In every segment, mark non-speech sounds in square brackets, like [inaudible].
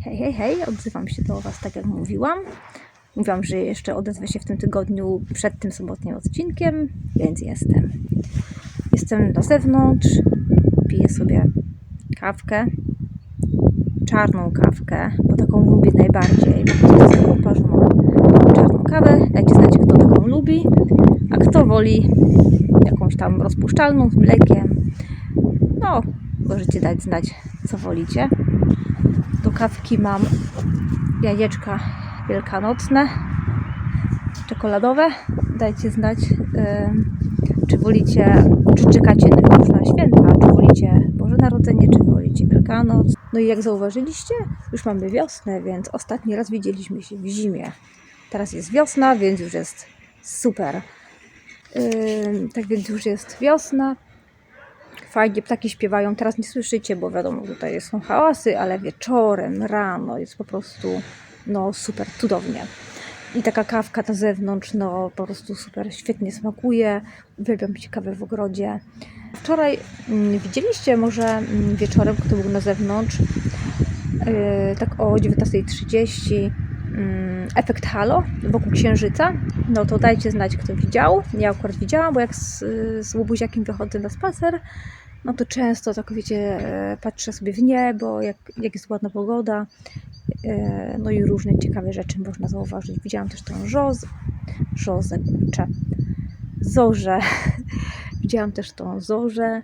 Hej, hej, odzywam się do Was tak jak mówiłam. Mówiłam, że jeszcze odezwę się w tym tygodniu przed tym sobotnim odcinkiem, więc jestem. Jestem na zewnątrz, piję sobie kawkę, czarną kawkę, bo taką lubię najbardziej, parzoną czarną kawę. Dajcie znać, kto taką lubi, a kto woli jakąś tam rozpuszczalną z mlekiem. No, możecie dać znać, co wolicie. Kawki mam jajeczka wielkanocne, czekoladowe. Dajcie znać, em, czy wolicie, czy czekacie na święta, czy wolicie Boże Narodzenie, czy wolicie Wielkanoc. No i jak zauważyliście, już mamy wiosnę, więc ostatni raz widzieliśmy się w zimie. Teraz jest wiosna, więc już jest super. Ym, tak więc już jest wiosna. Fajnie ptaki śpiewają. Teraz nie słyszycie, bo wiadomo, tutaj są hałasy, ale wieczorem, rano jest po prostu no super, cudownie. I taka kawka na zewnątrz, no po prostu super, świetnie smakuje. Uwielbiam pić kawę w ogrodzie. Wczoraj mm, widzieliście może mm, wieczorem, kto był na zewnątrz, yy, tak o 19.30 mm, efekt halo wokół księżyca. No to dajcie znać, kto widział. Ja akurat widziałam, bo jak z, z łobuziakiem wychodzę na spacer, no to często tak wiecie, e, patrzę sobie w niebo, jak, jak jest ładna pogoda. E, No i różne ciekawe rzeczy można zauważyć. Widziałam też tą żozę, żozę, kurczę, zorzę. [laughs] Widziałam też tą zorzę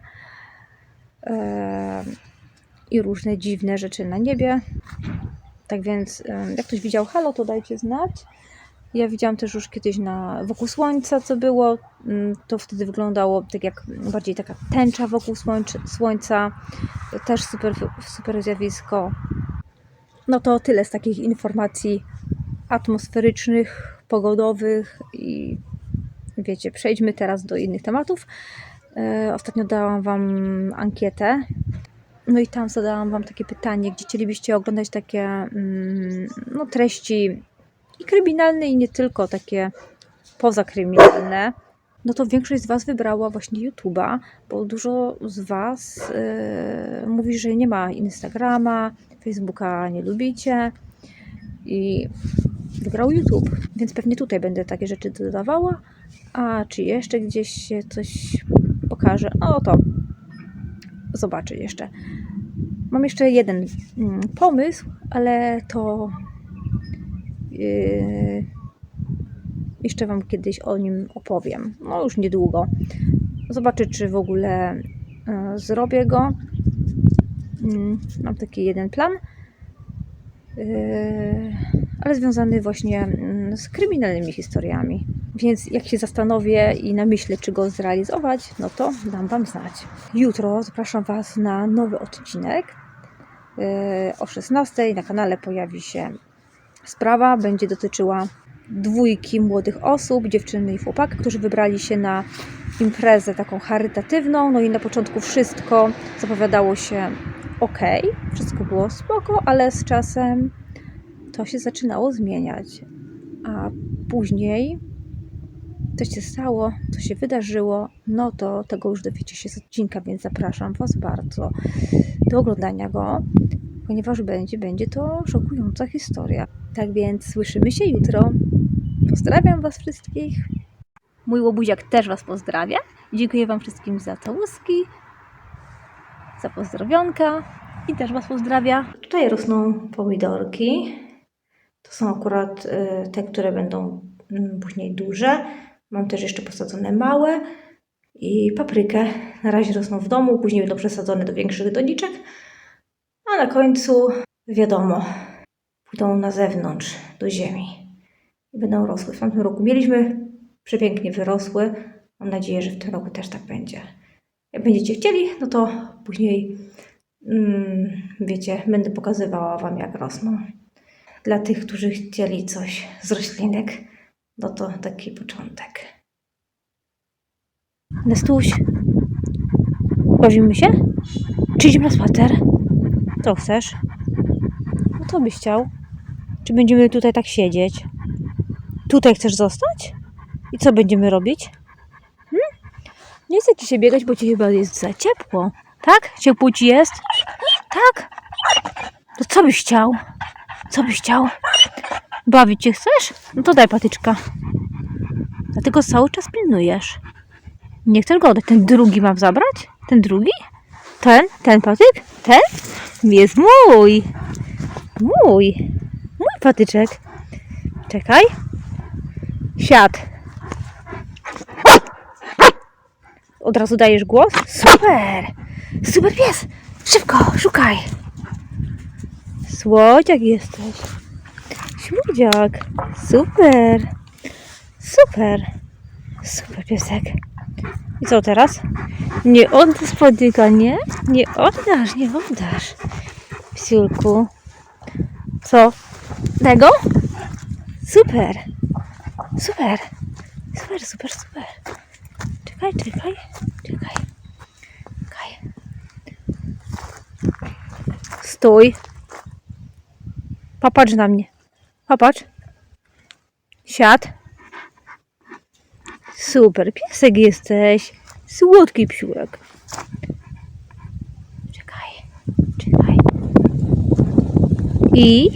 e, i różne dziwne rzeczy na niebie. Tak więc, jak ktoś widział halo, to dajcie znać. Ja widziałam też już kiedyś na wokół słońca, co było. Mm, To wtedy wyglądało tak jak bardziej taka tęcza wokół słońca. słońca. Też super, super zjawisko. No to tyle z takich informacji atmosferycznych, pogodowych i wiecie, przejdźmy teraz do innych tematów. E, Ostatnio dałam Wam ankietę. No i tam zadałam Wam takie pytanie, gdzie chcielibyście oglądać takie mm, no, treści i kryminalne, i nie tylko takie pozakryminalne. No to większość z Was wybrała właśnie YouTube'a, bo dużo z Was e, mówi, że nie ma Instagrama, Facebooka nie lubicie i wybrał YouTube, więc pewnie tutaj będę takie rzeczy dodawała. A czy jeszcze gdzieś się coś pokaże? No to zobaczę jeszcze. Mam jeszcze jeden mm, pomysł, ale to yy, jeszcze Wam kiedyś o nim opowiem. No już niedługo. Zobaczę, czy w ogóle yy, zrobię go. Mm, Mam taki jeden plan, yy, ale związany właśnie mm, z kryminalnymi historiami. Więc jak się zastanowię i namyślę, czy go zrealizować, no to dam Wam znać. Jutro zapraszam Was na nowy odcinek. Yy, O 16 na kanale pojawi się sprawa. Będzie dotyczyła dwójki młodych osób, dziewczyny i chłopaka, którzy wybrali się na imprezę taką charytatywną. No i na początku wszystko zapowiadało się ok, wszystko było spoko, ale z czasem to się zaczynało zmieniać. A później coś się stało, co się wydarzyło, no to tego już dowiecie się z odcinka, więc zapraszam Was bardzo do oglądania go, ponieważ będzie, będzie to szokująca historia. Tak więc słyszymy się jutro. Pozdrawiam Was wszystkich. Mój łobuziak też Was pozdrawia. Dziękuję Wam wszystkim za całuski, za pozdrowionka i też Was pozdrawia. Tutaj rosną pomidorki. To są akurat y, te, które będą mm, później duże. Mam też jeszcze posadzone małe i paprykę. Na razie rosną w domu, później będą przesadzone do większych doniczek. A na końcu, wiadomo, pójdą na zewnątrz, do ziemi. I będą rosły. W tamtym roku mieliśmy, przepięknie wyrosły. Mam nadzieję, że w tym roku też tak będzie. Jak będziecie chcieli, no to później, mm, wiecie, będę pokazywała Wam, jak rosną. Dla tych, którzy chcieli coś z roślinek, no to taki początek. Nestuś, bawimy się? Czy idziemy na spacer? Co chcesz? No to byś chciał. Czy będziemy tutaj tak siedzieć? Tutaj chcesz zostać? I co będziemy robić? Hmm? Nie chcę ci się biegać, bo ci chyba jest za ciepło. Tak? Ciepło ci jest? Tak? To co byś chciał? Co byś chciał? Bawić się chcesz? No to daj patyczka. Dlatego cały czas pilnujesz. Nie chcesz go oddać. Ten drugi mam zabrać? Ten drugi? Ten? Ten patyk? Ten? Jest mój. Mój. Mój patyczek. Czekaj. Siad. Od razu dajesz głos? Super! Super pies! Szybko, szukaj! Słodziak jesteś. Śludziak. Super. Super. Super piesek. I co teraz? Nie oddasz patyka, nie? Nie oddasz, nie oddasz. Psiulku. Co? Tego? Super. Super. Super, super, super. Czekaj, czekaj, czekaj. Czekaj. Stój. Popatrz na mnie. Popatrz. Siad. Super, piesek jesteś. Słodki psiurek. Czekaj, czekaj. I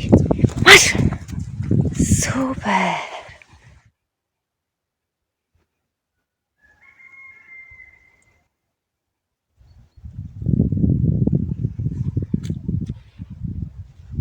masz. Super.